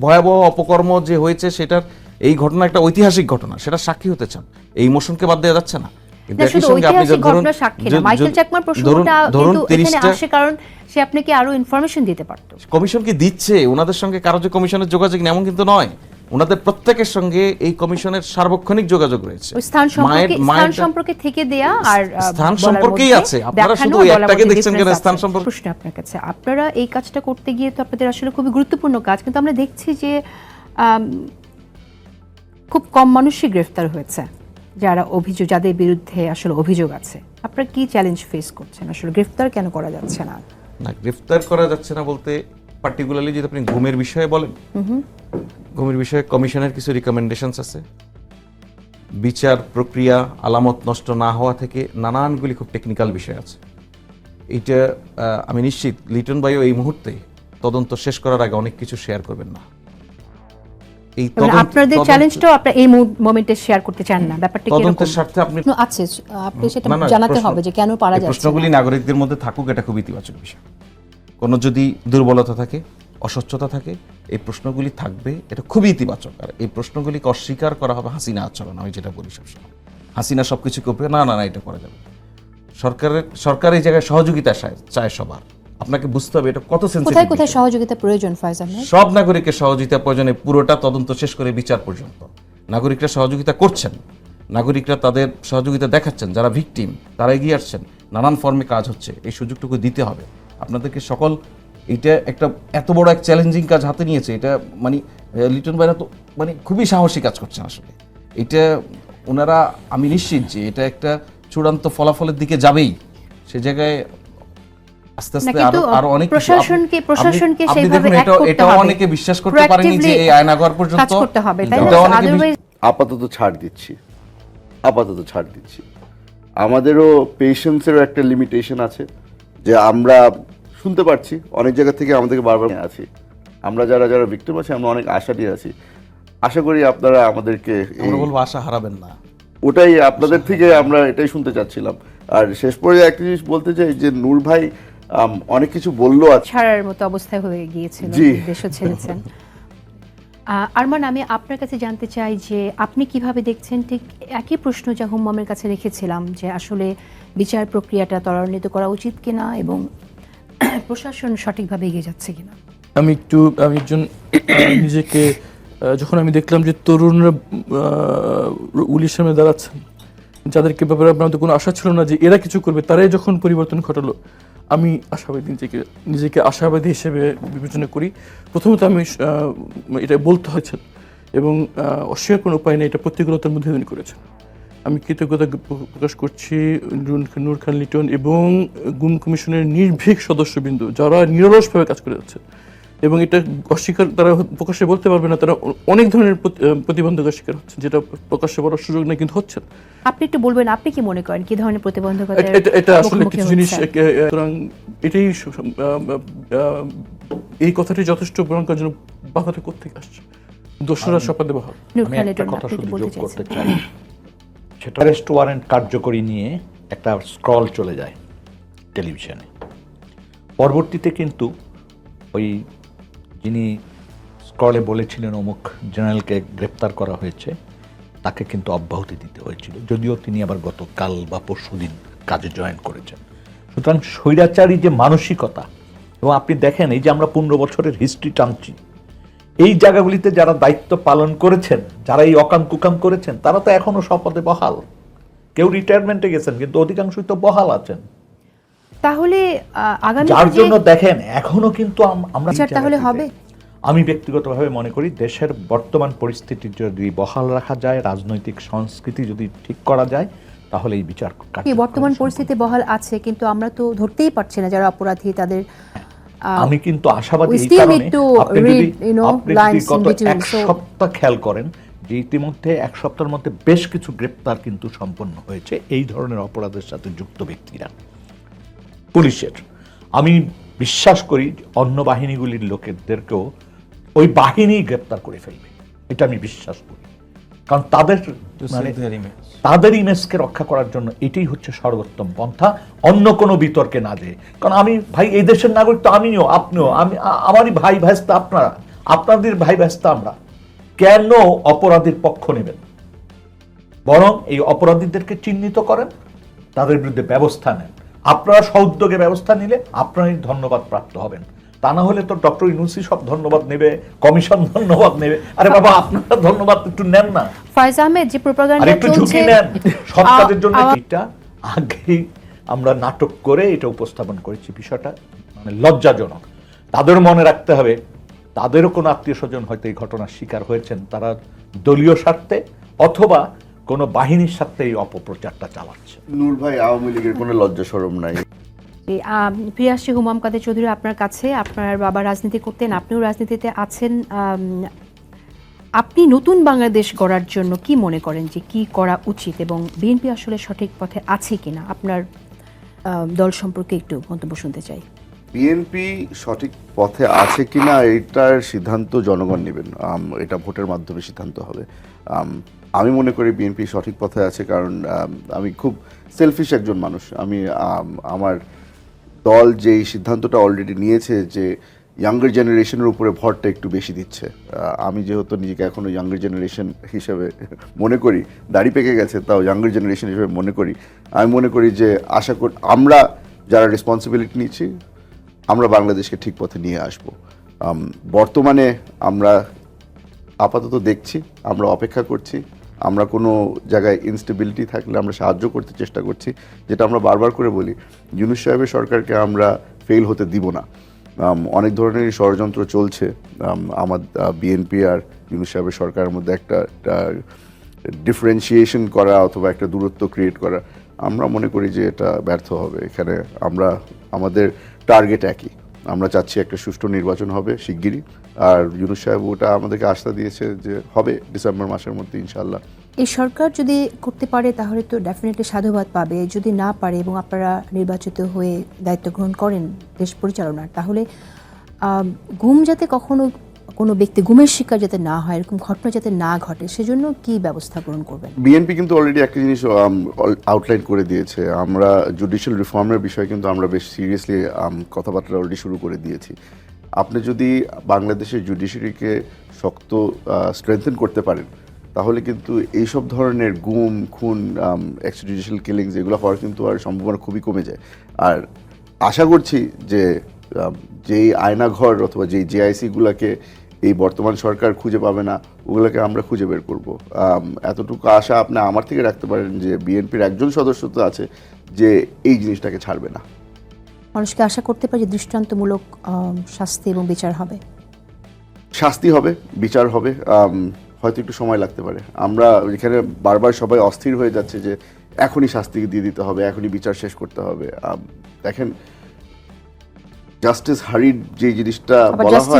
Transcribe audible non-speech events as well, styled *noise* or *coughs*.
ভয়াবহ অপকর্ম যে হয়েছে সেটার এই ঘটনা একটা ঐতিহাসিক ঘটনা সেটা সাক্ষী হতে চান। এই ইমোশনকে বাদ দেওয়া যাচ্ছে না। কিন্তু না একই শুধু সঙ্গে আপনি ঐতিহাসিক ধরুন- ঘটনা সাক্ষী না যদি- মাইকেল যদি- চ্যাকমার ধরুন প্রসঙ্গটা ধরুন কিন্তু এখানে 30টা আসে কারণ সে আপনাকে আরও ইনফরমেশন দিতে পারতো। কমিশন কি দিচ্ছে? ওনাদের সঙ্গে কারও যে কমিশনের যোগাযোগ এমন কিন্তু নয়। ওনাদের প্রত্যেকের সঙ্গে এই কমিশনের সার্বক্ষণিক যোগাযোগ রয়েছে। স্থান সম্পর্কে স্থান সম্পর্কে থেকে দেয়া আর স্থান সম্পর্কেই আছে। আপনারা শুধু একটাকে দেখছেন কেন স্থান সম্পর্কে? প্রশ্ন আপনার কাছে। আপনারা এই কাজটা করতে গিয়ে তো আপনাদের আসলে খুবই গুরুত্বপূর্ণ কাজ কিন্তু আমরা দেখছি যে খুব কম মানুষই গ্রেফতার হয়েছে যারা অভিযোগ যাদের বিরুদ্ধে আসলে অভিযোগ আছে। আপনারা কি চ্যালেঞ্জ ফেস করছেন? আসলে গ্রেফতার কেন করা যাচ্ছে না? না গ্রেফতার করা যাচ্ছে না বলতে পার্টিকুলারলি যদি আপনি ঘুমের বিষয়ে বলেন ঘুমের বিষয়ে কমিশনের কিছু রিকমেন্ডেশনস আছে। বিচার প্রক্রিয়া আলামত নষ্ট না হওয়া থেকে নানানগুলি খুব টেকনিক্যাল বিষয় আছে। এইটা আমি নিশ্চিত লিটন ভাইও এই মুহূর্তে তদন্ত শেষ করার আগে অনেক কিছু শেয়ার করবেন না। এই মানে আপনাদের চ্যালেঞ্জটাও আপনারা এই মোমেন্টে শেয়ার করতে চান না। ব্যাপারটা কি তদন্তের স্বার্থে আপনি আছে আপনি সেটা জানাতে হবে যে কেন পারা যাচ্ছে প্রশ্নগুলি নাগরিকদের মধ্যে থাকুক এটা খুব ইতিবাচক বিষয়। কোনো যদি দুর্বলতা থাকে অস্বচ্ছতা থাকে এই প্রশ্নগুলি থাকবে এটা খুবই ইতিবাচক। আর এই প্রশ্নগুলিকে অস্বীকার করা হবে হাসিনা আচরণ আমি যেটা বলি সবসময় হাসিনা সব কিছু করবে না না না এটা করা যাবে সরকারের সরকার এই জায়গায় সহযোগিতা চায়- চায় সবার। আপনাকে বুঝতে হবে এটা কত কোথায় সেন্সিটিভ কোথায় সহযোগিতা প্রয়োজন ফয়জ আহমেদ সব নাগরিকের সহযোগিতা প্রয়োজনে পুরোটা তদন্ত শেষ করে বিচার পর্যন্ত। নাগরিকরা সহযোগিতা করছেন। নাগরিকরা তাদের সহযোগিতা দেখাচ্ছেন যারা ভিকটিম তারা এগিয়ে আসছেন। নানান ফর্মে কাজ হচ্ছে এই সুযোগটুকু দিতে হবে। আপনাদেরকে সকল এটা একটা এত বড় এক চ্যালেঞ্জিং কাজ হাতে নিয়েছে এটা মানে লিটন ভাইরা তো মানে খুবই সাহসী কাজ করছেন আসলে। এটা ওনারা আমি নিশ্চিত যে এটা একটা চূড়ান্ত ফলাফলের দিকে যাবেই। সে জায়গায় আস্তে আস্তে আরও আরও অনেক প্রশাসনকে প্রশাসনকে সেইভাবে এটা। অনেকে বিশ্বাস করতে পারেনি যে এই আয়নাঘর পর্যন্ত করতে হবে তাই আপাতত ছাড় দিচ্ছি। আপাতত ছাড় দিচ্ছি। আমাদেরও পেশেন্সেরও একটা লিমিটেশন আছে যে আমরা শুনতে পারছি অনেক জায়গা থেকে আমাদেরকে বারবার আছি। আমরা যারা যারা ভিক্টিম আছি আমরা অনেক আশা নিয়ে আছি। আশা করি আপনারা আমাদেরকে আমরা বলব আশা হারাবেন না। ওটাই আপনাদের থেকে আমরা এটাই শুনতে চাচ্ছিলাম। আর শেষ পর্যায়ে একটা জিনিস বলতে চাই যে নূর ভাই অনেক কিছু বলল আছে ছাড়ার মতো অবস্থায় হয়ে গিয়েছিল জি। দেশও ছেড়েছেন। আরমান আমি আপনার কাছে জানতে চাই যে আপনি কীভাবে দেখছেন? ঠিক একই প্রশ্ন যা হুম্মামের কাছে রেখেছিলাম যে আসলে বিচার প্রক্রিয়াটা ত্বরান্বিত করা উচিত কিনা এবং প্রশাসন সঠিকভাবে এগিয়ে যাচ্ছে কিনা? আমি একটু, আমি একজন *coughs* নিজেকে যখন আমি দেখলাম যে তরুণরা উলির সামনে দাঁড়াচ্ছেন যাদেরকে ব্যাপারে আপনাদের কোনো আশা ছিল না যে এরা কিছু করবে, তারাই যখন পরিবর্তন ঘটালো, আমি আশাবাদী নিজেকে নিজেকে আশাবাদী হিসেবে বিবেচনা করি। প্রথমত আমি এটা বলতে হয়েছে এবং অস্বীকার কোনো উপায় নেই, এটা প্রতিকূলতার মধ্যে তিনি করেছেন। আমি কৃতজ্ঞতা প্রকাশ করছি নূর- খান লিটন এবং গুম কমিশনের নির্ভীক সদস্যবৃন্দ যারা নিরলসভাবে কাজ করে যাচ্ছে। এবং এটা অস্বীকার তারা প্রকাশ্যে বলতে পারবে না তারা অনেক ধরনের প্রতি- আহ, প্রতিবন্ধকতার শিকার হচ্ছে যেটা প্রকাশ্যে বলার সুযোগ নেই কিন্তু হচ্ছে আপনি একটু বলবেন আপনি কি মনে করেন কি ধরনের প্রতিবন্ধকতা এটা- আসলে কিছু জিনিস সুতরাং এটাই এই কথাটি যথেষ্ট বরঙ্কার জন্য বাধাটা কোথেকে আসছে? দোসরা শপথে বহাল নূর আমি একটা কথা শুধু যোগ করতে চাই। সেটা অ্যারেস্ট ওয়ারেন্ট কার্যকরী নিয়ে একটা স্ক্রল চলে যায় টেলিভিশনে। পরবর্তীতে কিন্তু ওই যিনি স্ক্রলে বলেছিলেন অমুক জেনারেলকে গ্রেপ্তার করা হয়েছে, তাকে কিন্তু অব্যাহতি দিতে হয়েছিল। যদিও তিনি আবার গতকাল বা পরশুদিন কাজে জয়েন করেছেন। সুতরাং স্বৈরাচারী যে মানসিকতা, এবং আপনি দেখেন এই যে আমরা পনেরো বছরের হিস্ট্রি টানছি এই জায়গাগুলিতে যারা দায়িত্ব পালন করেছেন যারা এই অকাম কুকাম করেছেন তারা তো এখনও শপথে বহাল। কেউ রিটায়ারমেন্টে গেছেন কিন্তু অধিকাংশই তো বহাল আছেন। তাহলে আগামী যার জন্য দেখেন এখনও কিন্তু আমরা তাহলে হবে? আমি ব্যক্তিগতভাবে মনে করি দেশের বর্তমান পরিস্থিতি যদি বহাল রাখা যায় রাজনৈতিক সংস্কৃতি যদি ঠিক করা যায় তাহলে এই বিচার বর্তমান পরিস্থিতি বহাল আছে কিন্তু আমরা তো ধরতেই পারছি না যারা অপরাধী তাদের আমি কিন্তু আশাবাদী এই কারণে আপনি যদি আপনি যদি গত এক সপ্তাহ খেয়াল করেন যে ইতিমধ্যে এক সপ্তাহের মধ্যে বেশ কিছু গ্রেপ্তার কিন্তু সম্পন্ন হয়েছে এই ধরনের অপরাধের সাথে যুক্ত ব্যক্তিরা। পুলিশের। আমি বিশ্বাস করি অন্য বাহিনীগুলির লোকেদেরকেও ওই বাহিনী গ্রেপ্তার করে ফেলবে। এটা আমি বিশ্বাস করি। কারণ তাদের মানে. তাদের ইমেজকে রক্ষা করার জন্য এটাই হচ্ছে সর্বোত্তম পন্থা। অন্য কোনো বিতর্কে না যে কারণ আমি ভাই এই দেশের নাগরিক তো আমিও আপনিও আমি আমারই ভাই ভাইস্তা আপনারা। আপনাদের ভাই ব্যস্ত আমরা। কেন অপরাধীর পক্ষ নেবেন? বরং এই অপরাধীদেরকে চিহ্নিত করেন তাদের বিরুদ্ধে ব্যবস্থা নেন। আপনারা সউদ্যোগে ব্যবস্থা নিলে আপনারাই ধন্যবাদ প্রাপ্ত হবেন। তা না হলে তো ডক্টর ইউনুসি সব ধন্যবাদ নেবে কমিশন ধন্যবাদ নেবে। আরে বাবা আপনারা ধন্যবাদ একটু নেন না। ফয়েজ আহমেদ যে আর প্রোপাগান্ডা একটু ঝুঁকি নেন। আ- কাজের জন্য এটা আগেই আমরা নাটক করে এটা উপস্থাপন করেছি। বিষয়টা মানে লজ্জাজনক। তাদের মনে রাখতে হবে তাদেরও কোনো আত্মীয় স্বজন হয়তো এই ঘটনার শিকার হয়েছেন। তারা দলীয় স্বার্থে অথবা কোনো বাহিনীর স্বার্থে এই অপপ্রচারটা চালাচ্ছে। নূর ভাই আওয়ামী লীগের কোনো লজ্জা সরম নাই। ফিরে আসছি হুমাম কাদের চৌধুরী আপনার কাছে, আপনার বাবা রাজনীতি করতেন, আপনিও রাজনীতিতে আছেন আপনি নতুন বাংলাদেশ গড়ার জন্য কি মনে করেন যে কি করা উচিত এবং বিএনপি আসলে সঠিক পথে আছে কিনা? আপনার দল সম্পর্কে একটু মন্তব্য শুনতে চাই। বিএনপি সঠিক পথে আছে কিনা এটার সিদ্ধান্ত জনগণ নেবেন। এটা ভোটের মাধ্যমে সিদ্ধান্ত হবে। আমি মনে করি বিএনপি সঠিক পথে আছে কারণ, আমি খুব সেলফিশ একজন মানুষ। আমি, আমার দল যেই সিদ্ধান্তটা অলরেডি নিয়েছে যে ইয়াঙ্গার জেনারেশনের উপরে ভরটা একটু বেশি দিচ্ছে। আমি যেহেতু নিজেকে এখনও ইয়াঙ্গার জেনারেশন হিসেবে মনে করি, দাড়ি পেকে গেছে, তাও ইয়াঙ্গার জেনারেশন হিসেবে মনে করি। আমি মনে করি যে আশা করি, আমরা যারা রেসপন্সিবিলিটি নিচ্ছি, আমরা বাংলাদেশকে ঠিক পথে নিয়ে আসব। বর্তমানে আমরা আপাতত দেখছি, আমরা অপেক্ষা করছি। আমরা কোনো জায়গায় ইনস্টেবিলিটি থাকলে আমরা সাহায্য করতে চেষ্টা করছি, যেটা আমরা বারবার করে বলি, ইউনুস সাহেবের সরকারকে আমরা ফেল হতে দিব না। অনেক ধরনের ষড়যন্ত্র চলছে। আমার বিএনপি আর ইউনুস সাহেবের সরকারের মধ্যে একটা ডিফারেন্সিয়েশন করা অথবা একটা দূরত্ব ক্রিয়েট করা। আমরা মনে করি যে এটা ব্যর্থ হবে। এখানে আমরা, আমাদের টার্গেট একই। আমরা চাচ্ছি একটা সুষ্ঠু নির্বাচন হবে, শিগগিরই। আর ইউনুস সাহেব ওটা আমাদেরকে আস্থা দিয়েছে যে হবে ডিসেম্বর মাসের মধ্যে ইনশাল্লাহ এই সরকার যদি করতে পারে, তাহলে তো ডেফিনেটলি সাধুবাদ পাবে। যদি না পারে এবং আপনারা নির্বাচিত হয়ে দায়িত্ব গ্রহণ করেন দেশ পরিচালনার, তাহলে ঘুম যাতে কখনো কোনো ব্যক্তি গুমের শিকার যাতে না হয়, এরকম ঘটনা যাতে না ঘটে, সেজন্য কি ব্যবস্থা গ্রহণ করবেন? বিএনপি কিন্তু অলরেডি একটা জিনিস আউটলাইন করে দিয়েছে। আমরা জুডিশিয়াল রিফর্মের বিষয়ে কিন্তু আমরা বেশ সিরিয়াসলি কথাবার্তা অলরেডি শুরু করে দিয়েছি। আপনি যদি বাংলাদেশের জুডিশিয়ারিকে শক্ত স্ট্রেংথেন করতে পারেন, তাহলে কিন্তু এইসব ধরনের গুম, খুন এক্সট্রাজুডিশিয়াল কিলিংস এগুলো হওয়ার কিন্তু আর সম্ভাবনা খুবই কমে যায়। আর আশা করছি যে যেই আয়নাঘর অথবা যেই জেআইসিগুলোকে এই বর্তমান সরকার খুঁজে পাবে না ওগুলোকে আমরা খুঁজে বের করব। এতটুকু আশা আপনি আমার থেকে রাখতে পারেন যে বিএনপির একজন সদস্য তো আছে যে এই জিনিসটাকে ছাড়বে না। মানুষকে আশা করতে পারে যে দৃষ্টান্তমূলক শাস্তি এবং বিচার হবে। শাস্তি হবে বিচার হবে হয়তো একটু সময় লাগতে পারে। আমরা এখানে বারবার সবাই অস্থির হয়ে যাচ্ছে যে এখনই শাস্তি দিয়ে দিতে হবে এখনই বিচার শেষ করতে হবে। দেখেন জাস্টিস হারিড যে জিনিসটা বলা হয়